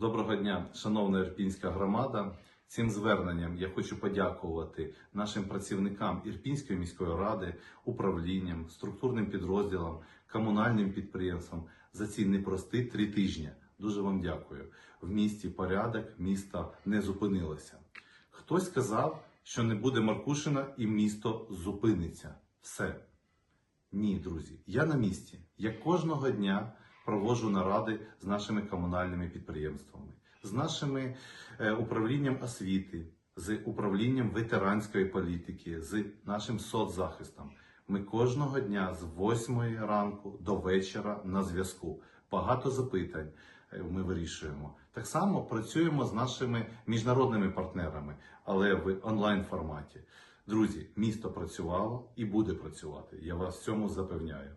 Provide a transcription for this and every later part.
Доброго дня, шановна Ірпінська громада. Цим зверненням я хочу подякувати нашим працівникам Ірпінської міської ради, управлінням, структурним підрозділам, комунальним підприємствам за ці непрості три тижні. Дуже вам дякую. В місті порядок, місто не зупинилося. Хтось сказав, що не буде Маркушина і місто зупиниться. Все. Ні, друзі, я на місці. Я кожного дня проводжу наради з нашими комунальними підприємствами, з нашими е, управлінням освіти, з управлінням ветеранської політики, з нашим соцзахистом. Ми кожного дня з 8 ранку до вечора на зв'язку. Багато запитань е, ми вирішуємо. Так само працюємо з нашими міжнародними партнерами, але в онлайн форматі. Друзі, місто працювало і буде працювати. Я вас в цьому запевняю.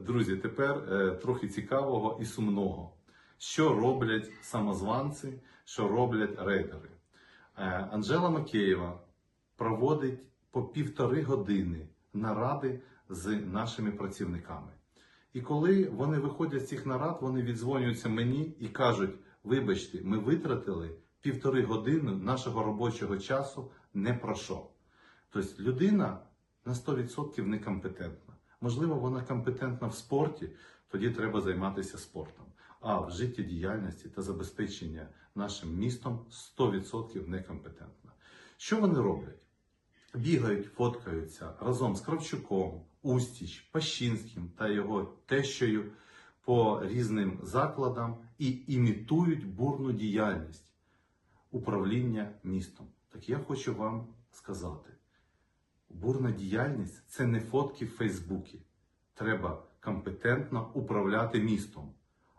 Друзі, тепер е, трохи цікавого і сумного. Що роблять самозванці, що роблять рейдери? Е, Анжела Макеєва проводить по півтори години наради з нашими працівниками. І коли вони виходять з цих нарад, вони віддзвонюються мені і кажуть: вибачте, ми витратили півтори години нашого робочого часу не про що. Тобто людина на 100% некомпетентна. Можливо, вона компетентна в спорті, тоді треба займатися спортом. А в життєдіяльності та забезпечення нашим містом 100% некомпетентна. Що вони роблять? Бігають, фоткаються разом з Кравчуком, Устіч, Пащинським та його тещою по різним закладам і імітують бурну діяльність управління містом. Так я хочу вам сказати: бурна діяльність це не фотки в Фейсбуці. Треба компетентно управляти містом,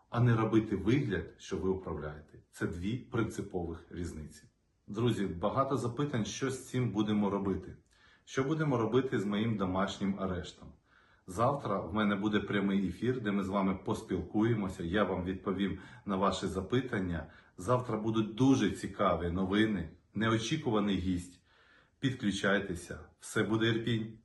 а не робити вигляд, що ви управляєте. Це дві принципових різниці. Друзі, багато запитань, що з цим будемо робити. Що будемо робити з моїм домашнім арештом? Завтра в мене буде прямий ефір, де ми з вами поспілкуємося. Я вам відповім на ваші запитання. Завтра будуть дуже цікаві новини, неочікуваний гість. Підключайтеся, все буде Ірпінь.